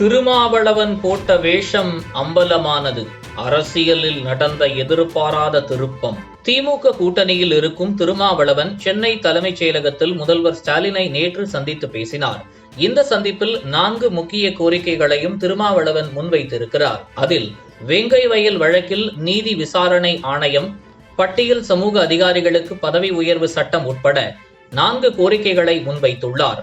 திருமாவளவன் போட்ட வேஷம் அம்பலமானது. அரசியலில் நடந்த எதிர்பாராத திருப்பம். திமுக கூட்டணியில் இருக்கும் திருமாவளவன் சென்னை தலைமைச் செயலகத்தில் முதல்வர் ஸ்டாலினை நேற்று சந்தித்து பேசினார். இந்த சந்திப்பில் நான்கு முக்கிய கோரிக்கைகளையும் திருமாவளவன் முன்வைத்திருக்கிறார். அதில் வெங்கை வயல் வழக்கில் நீதி விசாரணை ஆணையம் பட்டியல் சமூக அதிகாரிகளுக்கு பதவி உயர்வு சட்டம் உட்பட நான்கு கோரிக்கைகளை முன்வைத்துள்ளார்.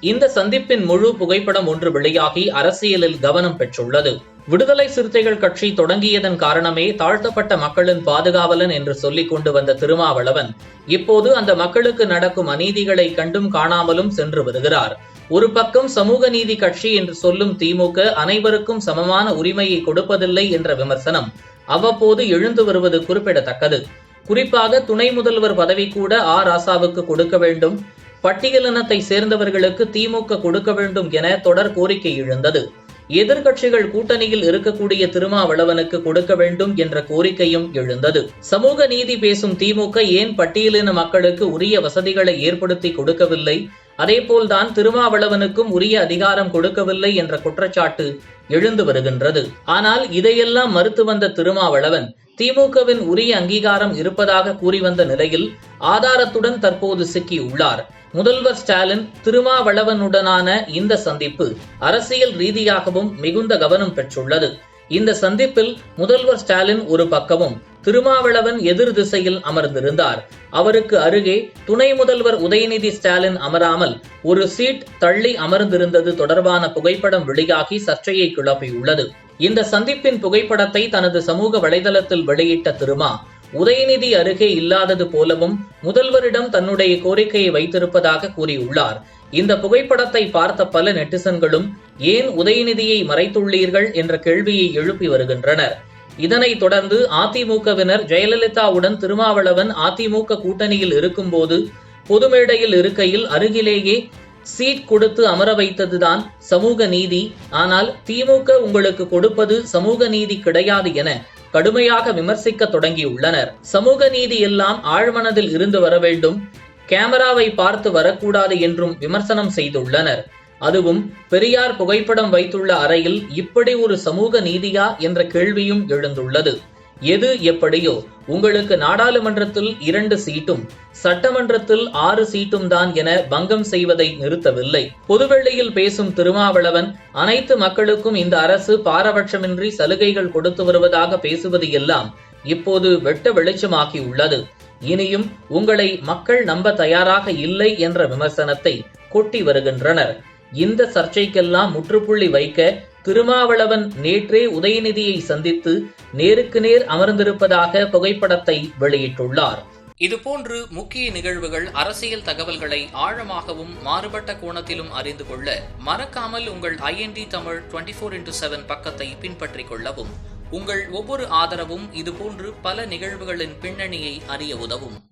இந்த சந்திப்பின் முழு புகைப்படம் ஒன்று வெளியாகி அரசியலில் கவனம் பெற்றுள்ளது. விடுதலை சிறுத்தைகள் கட்சி தொடங்கியதன் காரணமே தாழ்த்தப்பட்ட மக்களின் பாதுகாவலன் என்று சொல்லிக் கொண்டு வந்த திருமாவளவன் இப்போது அந்த மக்களுக்கு நடக்கும் அநீதிகளை கண்டும் காணாமலும் சென்று வருகிறார். ஒரு பக்கம் சமூக நீதி கட்சி என்று சொல்லும் திமுக அனைவருக்கும் சமமான உரிமையை கொடுப்பதில்லை என்ற விமர்சனம் அவ்வப்போது எழுந்து வருவது குறிப்பிடத்தக்கது. குறிப்பாக துணை முதல்வர் பதவி கூட ஆ. ராசாவுக்கு கொடுக்க வேண்டும். பட்டியலினத்தை சேர்ந்தவர்களுக்கு திமுக கொடுக்க வேண்டும் என தொடர் கோரிக்கை எழுந்தது. எதிர்கட்சிகள் கூட்டணியில் இருக்கக்கூடிய திருமாவளவனுக்கு கொடுக்க வேண்டும் என்ற கோரிக்கையும் எழுந்தது. சமூக நீதி பேசும் திமுக ஏன் பட்டியலின மக்களுக்கு உரிய வசதிகளை ஏற்படுத்தி கொடுக்கவில்லை? அதேபோல்தான் திருமாவளவனுக்கும் உரிய அதிகாரம் கொடுக்கவில்லை என்ற குற்றச்சாட்டு எழுந்து வருகின்றது. ஆனால் இதையெல்லாம் மறுத்து வந்த திருமாவளவன் திமுகவின் உரிய அங்கீகாரம் இருப்பதாக கூறி வந்த நிலையில் ஆதாரத்துடன் தற்போது சிக்கியுள்ளார். முதல்வர் ஸ்டாலின் திருமாவளவனுடனான இந்த சந்திப்பு அரசியல் ரீதியாகவும் மிகுந்த கவனம் பெற்றுள்ளது. இந்த சந்திப்பில் முதல்வர் ஸ்டாலின் ஒரு பக்கமும் திருமாவளவன் எதிர் திசையில் அமர்ந்திருந்தார். அவருக்கு அருகே துணை முதல்வர் உதயநிதி ஸ்டாலின் அமராமல் ஒரு சீட் தள்ளி அமர்ந்திருந்தது தொடர்பான புகைப்படம் வெளியாகி சர்ச்சையை கிளப்பியுள்ளது. இந்த சந்திப்பின் புகைப்படத்தை தனது சமூக வலைதளத்தில் வெளியிட்ட திருமா உதயநிதி அருகே இல்லாதது போலவும் முதல்வரிடம் தன்னுடைய கோரிக்கையை வைத்திருப்பதாக கூறியுள்ளார். இந்த புகைப்படத்தை பார்த்த பல நெட்டிசன்களும் ஏன் உதயநிதியை மறைத்துள்ளீர்கள்? என்ற கேள்வியை எழுப்பி வருகின்றனர். இதனைத் தொடர்ந்து அதிமுகவினர் ஜெயலலிதாவுடன் திருமாவளவன் அதிமுக கூட்டணியில் இருக்கும்போது பொதுமேடையில் இருக்கையில் அருகிலேயே சீட் கொடுத்து அமர வைத்ததுதான் சமூக நீதி. ஆனால் திமுக உங்களுக்கு கொடுப்பது சமூக நீதி கிடையாது என கடுமையாக விமர்சிக்க தொடங்கியுள்ளனர். சமூக நீதி எல்லாம் ஆழ்மனதில் இருந்து வர வேண்டும். கேமராவை பார்த்து வரக்கூடாது என்றும் விமர்சனம் செய்துள்ளனர். அதுவும் பெரியார் புகைப்படம் வைத்துள்ள அறையில் இப்படி ஒரு சமூக நீதியா என்ற கேள்வியும் எழுந்துள்ளது. எது எப்படியோ உங்களுக்கு நாடாளுமன்றத்தில் இரண்டு சீட்டும் சட்டமன்றத்தில் ஆறு சீட்டும் தான் என பங்கம் செய்வதை நிறுத்தவில்லை. பொதுவெள்ளியில் பேசும் திருமாவளவன் அனைத்து மக்களுக்கும் இந்த அரசு பாரபட்சமின்றி சலுகைகள் கொடுத்து வருவதாக பேசுவது எல்லாம் இப்போது வெட்ட வெளிச்சமாகி உள்ளது இனியும் உங்களை மக்கள் நம்ப தயாராக இல்லை என்ற விமர்சனத்தை கொட்டி வருகின்றனர். இந்த சர்ச்சைக்கெல்லாம் முற்றுப்புள்ளி வைக்க திருமாவளவன் நேற்றே உதயநிதியை சந்தித்து நேருக்கு நேர் அமர்ந்திருப்பதாக புகைப்படத்தை வெளியிட்டுள்ளார். இதுபோன்று முக்கிய நிகழ்வுகள் அரசியல் தகவல்களை ஆழமாகவும் மாறுபட்ட கோணத்திலும் அறிந்து கொள்ள மறக்காமல் உங்கள் IND Tamil twenty four into seven பக்கத்தை பின்பற்றிக் கொள்ளவும். உங்கள் ஒவ்வொரு ஆதரவும் இதுபோன்று பல நிகழ்வுகளின் பின்னணியை அறிய உதவும்.